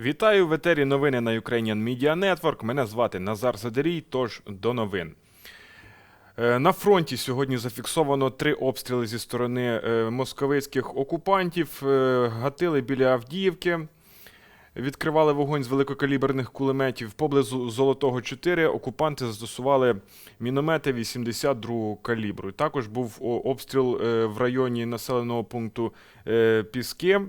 Вітаю в етері новини на Ukrainian Media Network. Мене звати Назар Задерій. Тож до новин. Е, На фронті сьогодні зафіксовано три обстріли зі сторони е, московицьких окупантів. Е, Гатили біля Авдіївки. Відкривали вогонь з великокаліберних кулеметів. Поблизу Золотого 4 окупанти застосували міномети 82-го калібру. Також був обстріл в районі населеного пункту Піски.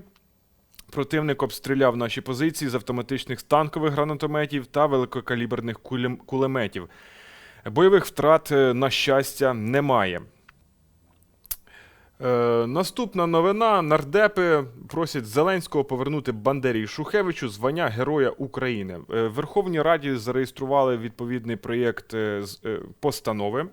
Противник обстріляв наші позиції з автоматичних танкових гранатометів та великокаліберних кулеметів. Бойових втрат, е, на щастя, немає. Е, наступна новина. Нардепи просять Зеленського повернути Бандері і Шухевичу звання Героя України. Е, в Верховній Раді зареєстрували відповідний проєкт е, постанови.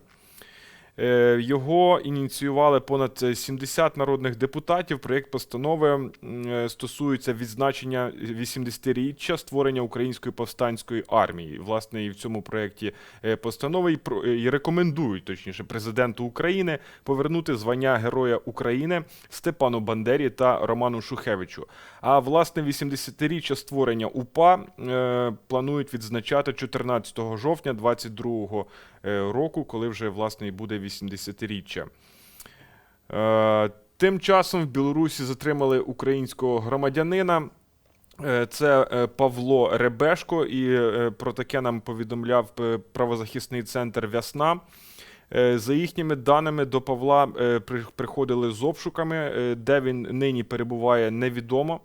Е, Його ініціювали понад 70 народних депутатів. Проєкт постанови е, стосується відзначення 80-річчя створення Української повстанської армії. Власне, і в цьому проєкті е, постанови і рекомендують, точніше, президенту України повернути звання Героя України Степану Бандері та Роману Шухевичу. А власне 80-річчя створення УПА е, планують відзначати 14 жовтня 22 е, року, коли вже власне і буде 80-річчя. Е, Тим часом в Білорусі затримали українського громадянина. Е, Це е, Павло Ребешко, і про таке нам повідомляв правозахисний центр Вясна. За їхніми даними, до Павла приходили з обшуками, де він нині перебуває, невідомо.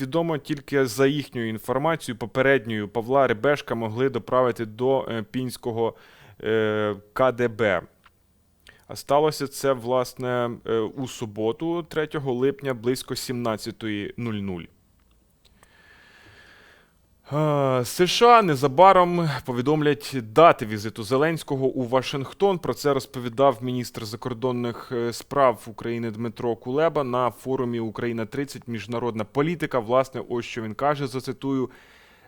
Відомо тільки за їхньою інформацією, попередньою Павла Ребешка могли доправити до пінського КДБ. А сталося це, власне, е, у суботу, 3 липня, близько 17.00. Е, США незабаром повідомлять дати візиту Зеленського у Вашингтон. Про це розповідав міністр закордонних е, справ України Дмитро Кулеба на форумі Україна 30 Міжнародна політика. Власне, ось що він каже. Зацитую.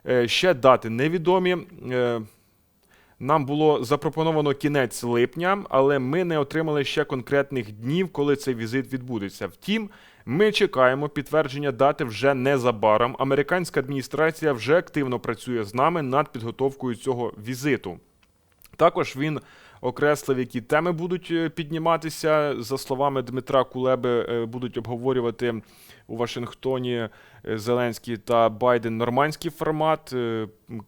Е, Ще дати невідомі. Нам було запропоновано кінець липня, але ми не отримали ще конкретних днів, коли цей візит відбудеться. Втім, ми чекаємо підтвердження дати вже незабаром. Американська адміністрація вже активно працює з нами над підготовкою цього візиту. Також він окреслив, які теми будуть е, підніматися. За словами Дмитра Кулеби, е, будуть обговорювати у Вашингтоні е, Зеленський та Байден нормандський формат,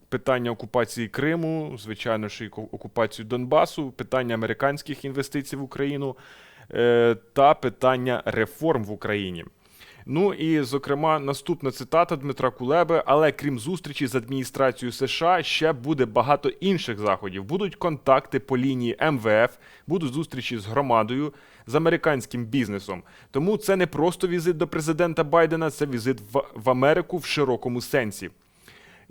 питання окупації Криму, звичайно ж, і окупацію Донбасу, питання американських інвестицій в Україну та питання реформ в Україні. Ну і зокрема, наступна цитата Дмитра Кулеби. Але крім зустрічі з адміністрацією США, ще буде багато інших заходів. Будуть контакти по лінії МВФ, будуть зустрічі з громадою, з американським бізнесом. Тому це не просто візит до президента Байдена, це візит в, Америку в широкому сенсі.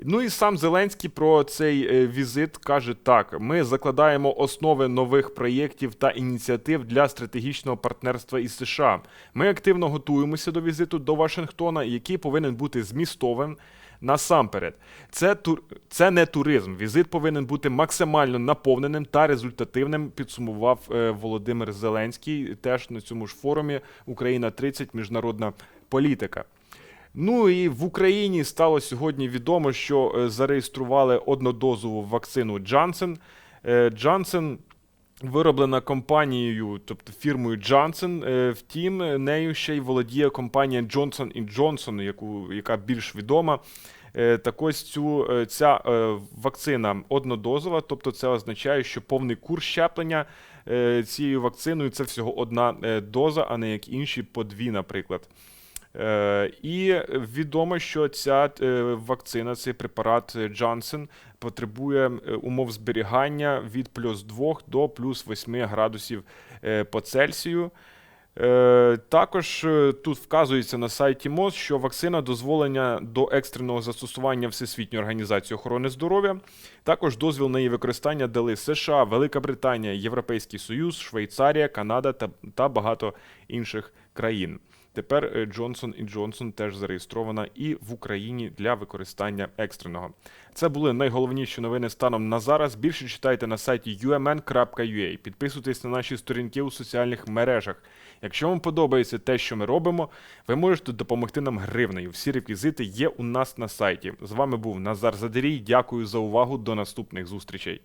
Ну і сам Зеленський про цей е, візит каже так: ми закладаємо основи нових проєктів та ініціатив для стратегічного партнерства із США. Ми активно готуємося до візиту до Вашингтона, який повинен бути змістовим. Насамперед, це тур це не туризм. Візит повинен бути максимально наповненим та результативним. Підсумував е, Володимир Зеленський теж на цьому ж форумі Україна 30 міжнародна політика. Ну і в Україні стало сьогодні відомо, що е, зареєстрували однодозову вакцину. Е, Janssen вироблена компанією, тобто фірмою. Е, Втім, нею ще й володіє компанія Johnson Johnson, яку, яка більш відома. Е, Так ось цю, е, ця вакцина однодозова, тобто це означає, що повний курс щеплення цією вакциною це всього одна доза, а не як інші по дві, наприклад. Е, І відомо, що ця е, вакцина, цей препарат Johnson потребує е, умов зберігання від плюс 2 до плюс 8 градусів по Цельсію. Також тут вказується на сайті МОЗ, що вакцина дозволення до екстреного застосування Всесвітньої організації охорони здоров'я. Також дозвіл на її використання дали США, Велика Британія, Європейський Союз, Швейцарія, Канада та, та багато інших країн. Тепер е, Johnson Johnson теж зареєстрована і в Україні для використання екстреного. Це були найголовніші новини станом на зараз. Більше читайте на сайті umn.ua. Підписуйтесь на наші сторінки у соціальних мережах. Якщо вам подобається те, що ми робимо, ви можете допомогти нам гривнею. Всі реквізити є у нас на сайті. З вами був Назар Задерій. Дякую за увагу. До наступних зустрічей.